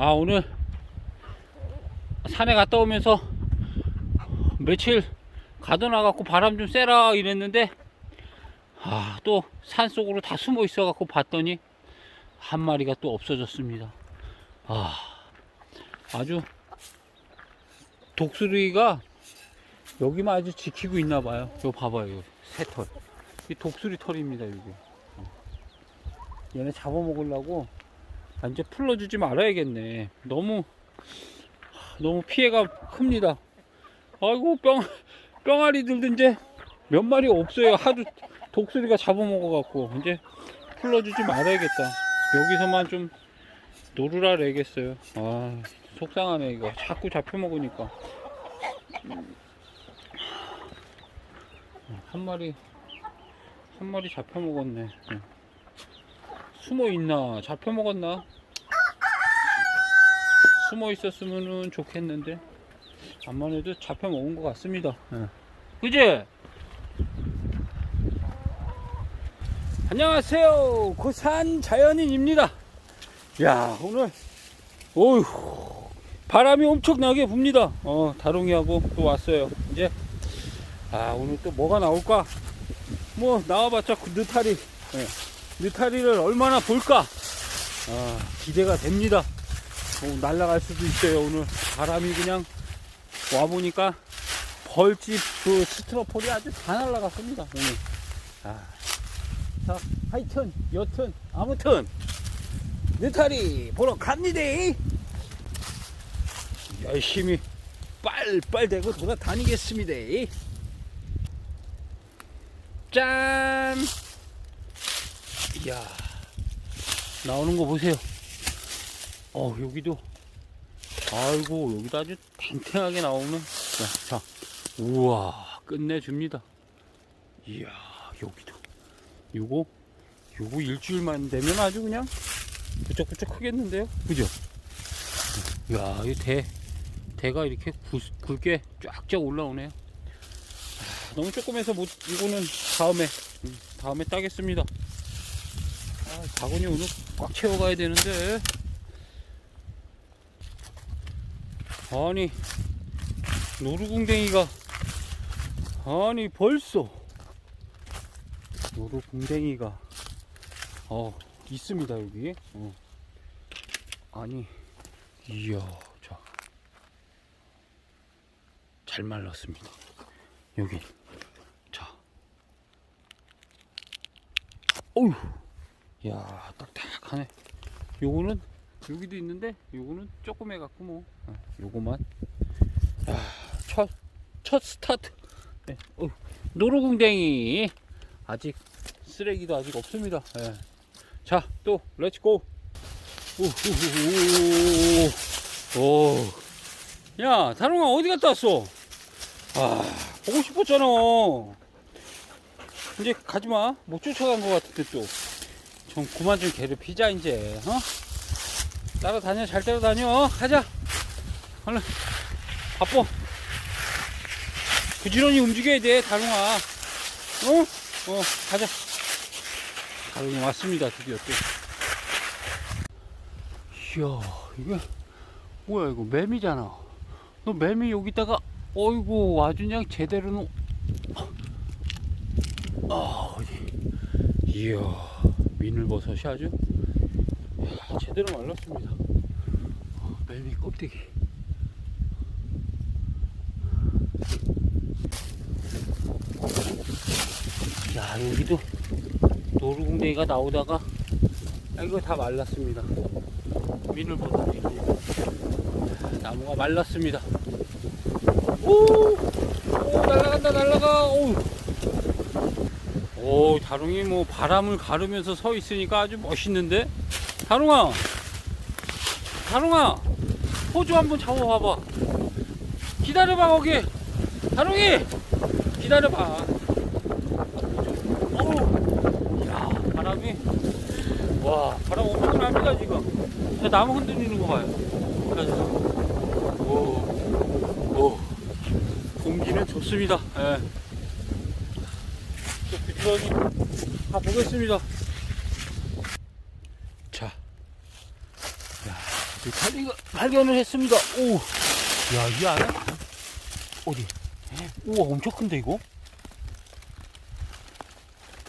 아 오늘 산에 갔다 오면서 며칠 가둬놔 갖고 바람 좀 쐬라 이랬는데 아 또 산속으로 다 숨어 있어 갖고 봤더니 한 마리가 또 없어졌습니다. 아 아주 독수리가 여기만 아주 지키고 있나 봐요. 이거 봐봐요 이거 새털. 이 독수리 털입니다 이게. 얘네 잡아먹으려고 아, 이제 풀러주지 말아야겠네. 너무 너무 피해가 큽니다. 아이고 뿅 뿅아리들도 이제 몇 마리 없어요. 하도 독수리가 잡아먹어갖고 이제 풀러주지 말아야겠다. 여기서만 좀 놀으라 그래야겠어요. 아 속상하네 이거 자꾸 잡혀먹으니까 한 마리 한 마리 잡혀먹었네. 응. 숨어 있나? 잡혀 먹었나? 숨어 있었으면 좋겠는데 암만 해도 잡혀 먹은 것 같습니다. 예. 그지? 안녕하세요. 고산 자연인입니다. 야 오늘 오휴 바람이 엄청나게 붑니다. 어 다롱이하고 또 왔어요. 이제 아 오늘 또 뭐가 나올까? 뭐 나와봤자 그 느타리. 예. 느타리를 얼마나 볼까? 아, 기대가 됩니다. 뭐 날아갈 수도 있어요 오늘. 바람이 그냥 와보니까 벌집 그 스트로폴이 아주 다 날아갔습니다 오늘. 아, 자 하여튼 여튼 아무튼 느타리 보러 갑니다. 열심히 빨빨대고 돌아다니겠습니다. 짠 이야 나오는 거 보세요. 어 여기도 아이고 여기도 아주 탱탱하게 나오는 자, 자 우와 끝내줍니다. 이야 여기도. 요거 요거 일주일만 되면 아주 그냥 부쩍부쩍 크겠는데요? 그죠? 이야 이대 대가 이렇게 굵, 굵게 쫙쫙 올라오네요. 아, 너무 조금해서 못 이거는 다음에 음, 다음에 따겠습니다. 아, 바구니 오늘 꽉 채워가야 되는데. 아니, 노루궁뎅이가, 아니, 벌써, 노루궁뎅이가, 어, 있습니다, 여기. 어. 아니, 이야, 자. 잘 말랐습니다. 여기. 자. 어휴. 이야 딱딱하네. 요거는 여기도 있는데 요거는 조금 해갖고 뭐. 어, 요거만. 첫, 첫 스타트. 네. 어, 노루궁뎅이 아직 쓰레기도 아직 없습니다. 예. 자또 렛츠고. 오야 다롱아 어디 갔다 왔어? 아 보고 싶었잖아. 이제 가지마. 못 쫓아간 것 같은데 또 좀 그만 좀 괴롭히자 이제 어? 따라다녀 잘 따라다녀 가자. 얼른 바빠. 부지런히 움직여야 돼 다롱아. 어? 어 가자. 다롱이 왔습니다 드디어 또. 이야 이게 뭐야 이거 매미잖아. 너 매미 여기다가 어이구 아주 그냥 제대로는 아 이야 미늘버섯이 아주 야, 제대로 말랐습니다. 어, 멜미 껍데기. 야 여기도 노루궁뎅이가 나오다가 아, 이거 다 말랐습니다. 미늘버섯이 나무가 말랐습니다. 오, 오 날라간다 날라가. 오. 오, 다롱이 뭐 바람을 가르면서 서 있으니까 아주 멋있는데? 다롱아! 다롱아! 포즈 한번 잡아봐봐. 기다려봐, 거기! 다롱이! 기다려봐. 어우! 야 바람이. 와, 바람 엄청 납니다, 지금. 저 나무 흔들리는 거 봐요. 그래서. 오, 오. 공기는 좋습니다. 예. 또 부지런히 가보겠습니다. 자, 야, 느타리가 발견을 했습니다. 오, 야, 이 안에? 어디? 우와, 엄청 큰데, 이거?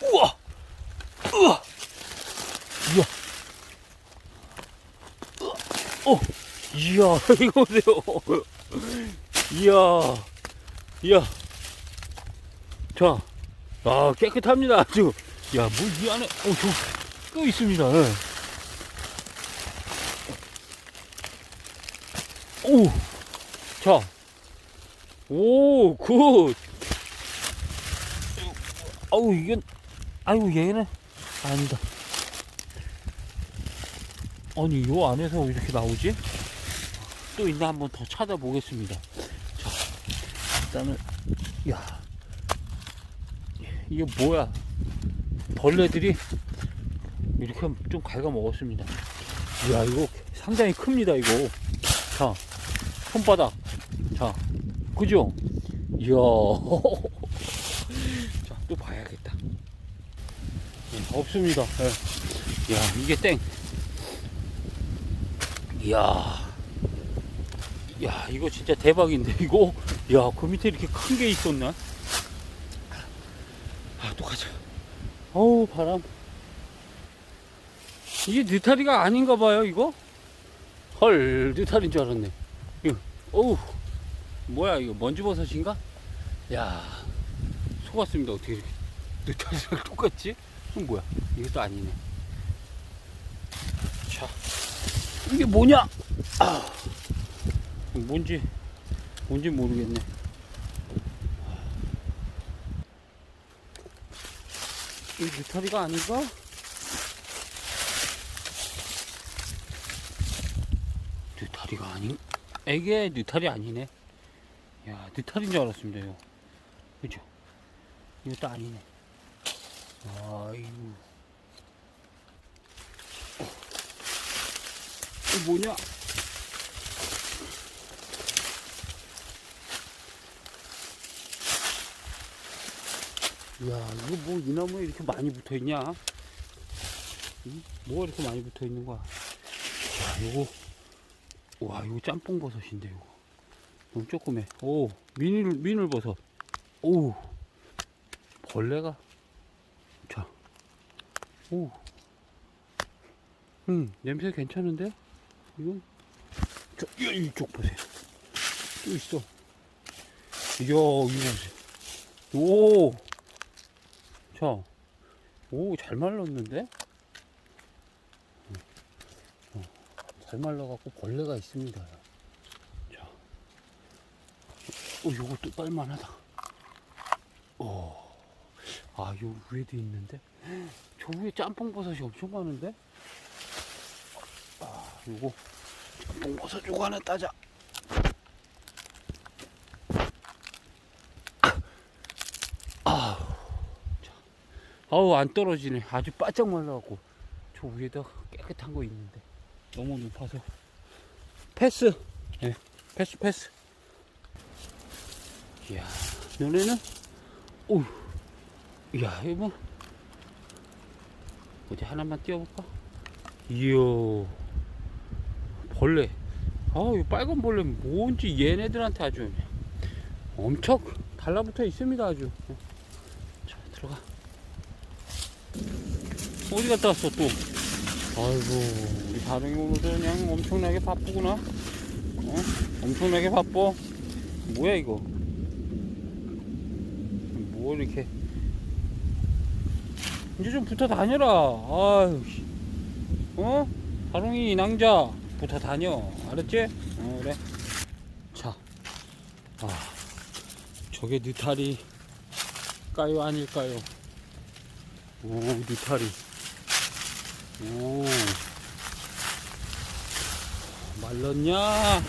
우와! 우와! 이야! 어! 이야, 이거 보세요. 이야, 이야. 자, 아, 깨끗합니다, 아주. 야, 물이 안에, 어, 저, 또 있습니다. 예. 오! 자. 오, 굿! 아우, 이건, 아이고, 얘는, 아니다. 아니, 요 안에서 왜 이렇게 나오지? 또 있나 한번 더 찾아보겠습니다. 자, 일단은, 야. 이게 뭐야? 벌레들이 이렇게 좀 갉아 먹었습니다. 이야, 이거 상당히 큽니다, 이거. 자, 손바닥. 자, 그죠? 이야. 자, 또 봐야겠다. 예, 없습니다. 예. 야, 이게 땡. 이야. 야, 이거 진짜 대박인데, 이거. 야, 그 밑에 이렇게 큰 게 있었나? 아, 또 가자. 어우, 바람. 이게 느타리가 아닌가 봐요, 이거? 헐, 느타리인 줄 알았네. 어우, 뭐야, 이거 먼지버섯인가? 야, 속았습니다. 어떻게 느타리랑 똑같지? 이건 뭐야? 이것도 아니네. 자, 이게 뭐냐? 아, 뭔지, 뭔지 모르겠네. 이 느타리가 아닌가? 느타리가 아닌? 애게 느타리 아니네. 야 느타리인 줄 알았습니다 이거. 그죠? 이것도 아니네. 아이고. 어. 이거 뭐냐 야 이거 뭐 이 나무에 이렇게 많이 붙어 있냐? 응? 뭐가 이렇게 많이 붙어 있는 거야? 야 요거. 와 이거 짬뽕 버섯인데 이거. 너무 조그매. 오 미늘 미늘 버섯. 오 벌레가. 자 오. 음 냄새 괜찮은데? 이건 저 이- 이쪽 보세요. 또 있어. 이야 이거 보세요 오 자, 오, 잘 말랐는데? 어, 잘 말라갖고 벌레가 있습니다. 자, 어, 요것도 빨만하다. 어, 아, 요 위에도 있는데? 저 위에 짬뽕 버섯이 엄청 많은데? 아, 요거, 짬뽕 버섯 요거 하나 따자. 아우 안 떨어지네. 아주 바짝 말라갖고. 저 위에다 깨끗한 거 있는데. 너무 높아서. 패스. 예 패스 패스. 이야 너네는? 오우 이야 이거 뭐. 어디 하나만 띄워볼까? 이야 벌레. 아우 이 빨간 벌레 뭔지 얘네들한테 아주 엄청 달라붙어 있습니다 아주. 자 들어가 어디 갔다 왔어 또? 아이고 우리 다롱이 오늘도 그냥 엄청나게 바쁘구나. 어? 엄청나게 바빠. 뭐야 이거? 뭐 이렇게? 이제 좀 붙어 다녀라. 아유, 씨. 어? 다롱이 낭자 붙어 다녀. 알았지? 어 그래. 자, 아 저게 느타리까요 아닐까요? 오 느타리. 오 말랐냐?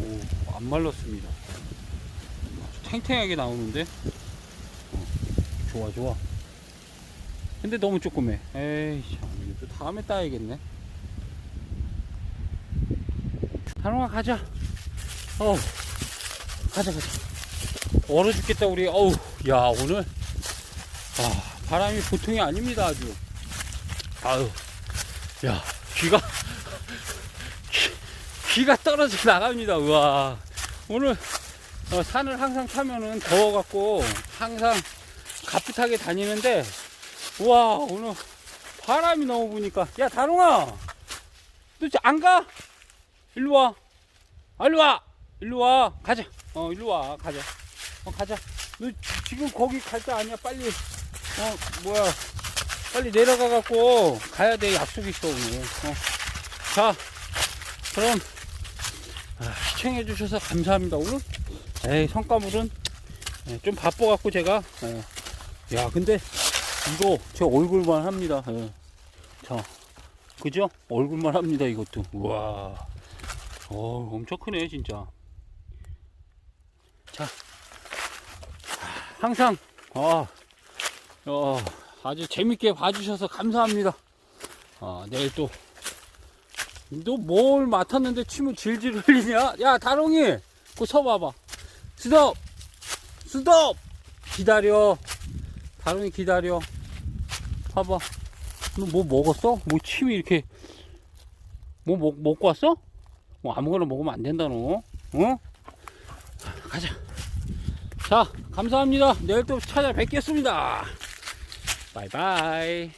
오 안 말랐습니다. 탱탱하게 나오는데. 어, 좋아 좋아. 근데 너무 조그매. 에이 참 또 다음에 따야겠네. 한웅아 가자. 어 가자 가자. 얼어 죽겠다 우리. 어우 야 오늘 아 바람이 보통이 아닙니다 아주. 아유, 야, 귀가, 기가 떨어져 나갑니다. 우와. 오늘 어, 산을 항상 타면은 더워갖고 항상 가풋하게 다니는데 우와 오늘 바람이 너무 부니까 야 다롱아 너안 가? 일로 와. 아, 일로 와. 일로 와. 가자. 어 일로 와. 가자. 어 가자. 너 지금 거기 갈 때 아니야. 빨리 어 뭐야 빨리 내려가 갖고 가야 돼. 약속 있어 오늘. 어. 자 그럼 아, 시청해 주셔서 감사합니다. 오늘 에이 성과물은 예, 좀 바빠 갖고 제가 예. 야 근데 이거 제 얼굴만 합니다. 예. 자 그죠? 얼굴만 합니다 이것도. 우와. 어 엄청 크네 진짜. 자 항상 아 어, 아주 재밌게 봐주셔서 감사합니다. 아, 내일 또, 너 뭘 맡았는데 침을 질질 흘리냐? 야, 다롱이! 그거 서봐봐. 스톱! 스톱! 기다려. 다롱이 기다려. 봐봐. 너 뭐 먹었어? 뭐 침이 이렇게, 뭐 먹, 먹고 왔어? 뭐 아무거나 먹으면 안 된다, 너. 어? 가자. 자, 감사합니다. 내일 또 찾아뵙겠습니다. 바이바이.